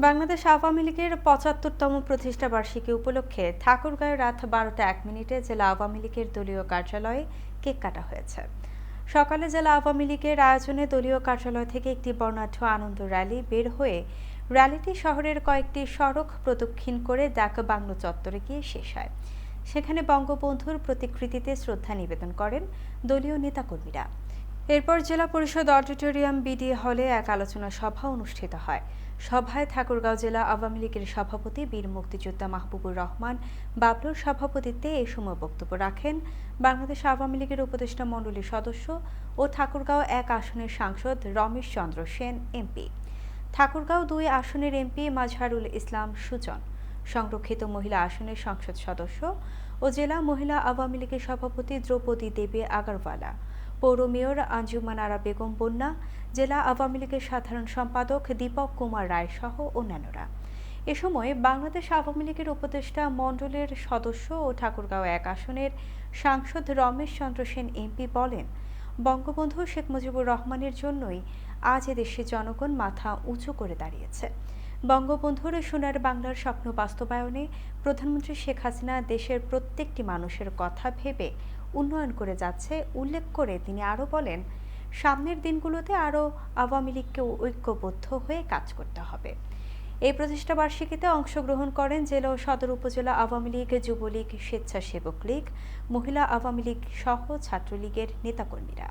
বাংলাদেশ আওয়ামী লীগের পঁচাত্তরতম প্রতিষ্ঠা বার্ষিকী উপলক্ষে ঠাকুরগাঁয়ে রাত বারোটা এক মিনিটে জেলা আওয়ামী লীগের দলীয় কার্যালয়ে কেক কাটা হয়েছে। সকালে জেলা আওয়ামী লীগের আয়োজনে দলীয় কার্যালয় থেকে একটি বর্ণাঢ্য আনন্দ র্যালি বের হয়ে র্যালিটি শহরের কয়েকটি সড়ক প্রদক্ষিণ করে ডাক বাংলো চত্বরে গিয়ে শেষ হয়। সেখানে বঙ্গবন্ধুর প্রতিকৃতিতে শ্রদ্ধা নিবেদন করেন দলীয় নেতাকর্মীরা। এরপর জেলা পরিষদ অডিটোরিয়াম বিডি হলে এক আলোচনা সভা অনুষ্ঠিত হয়। সভায় ঠাকুরগাঁও জেলা আওয়ামী লীগের সভাপতি বীর মুক্তিযোদ্ধা মাহবুবুর রহমান, বাবলুর সভাপতিত্বে এ সময় বক্তব্য রাখেন। বাংলাদেশ আওয়ামী লীগের উপদেষ্টা মণ্ডলীর সদস্য ও ঠাকুরগাঁও এক আসনের সাংসদ রমেশ চন্দ্র সেন, এমপি। ঠাকুরগাঁও দুই আসনের এমপি মাজহারুল ইসলাম সুজন। সংরক্ষিত মহিলা আসনের সংসদ সদস্য ও জেলা মহিলা আওয়ামী লীগের সভাপতি দ্রৌপদী দেবী আগারওয়ালা। পৌর মেয়র আঞ্জুমান আরা বেগম বন্যা, জেলা আওয়ামী লীগের সাধারণ সম্পাদক দীপক কুমার রায় সহ অন্যান্যরা। এ সময় বাংলাদেশ আওয়ামী লীগের উপদেষ্টা মণ্ডলের সদস্য ও ঠাকুরগাঁও এক আসনের সাংসদ রমেশ চন্দ্র সেন এমপি বলেন, বঙ্গবন্ধু শেখ মুজিবুর রহমানের জন্যই আজ এদেশের জনগণ মাথা উঁচু করে দাঁড়িয়েছে। বঙ্গবন্ধুর সোনার বাংলার স্বপ্ন বাস্তবায়নে প্রধানমন্ত্রী শেখ হাসিনা দেশের প্রত্যেকটি মানুষের কথা ভেবে উন্নয়ন করে যাচ্ছে, উল্লেখ করে তিনি আরও বলেন, সামনের দিনগুলোতে আরও আওয়ামী লীগকে ঐক্যবদ্ধ হয়ে কাজ করতে হবে। এই প্রতিষ্ঠা বার্ষিকীতে অংশগ্রহণ করেন জেলা ও সদর উপজেলা আওয়ামী লীগ, যুবলীগ, স্বেচ্ছাসেবক লীগ, মহিলা আওয়ামী লীগ সহ ছাত্রলীগের নেতাকর্মীরা।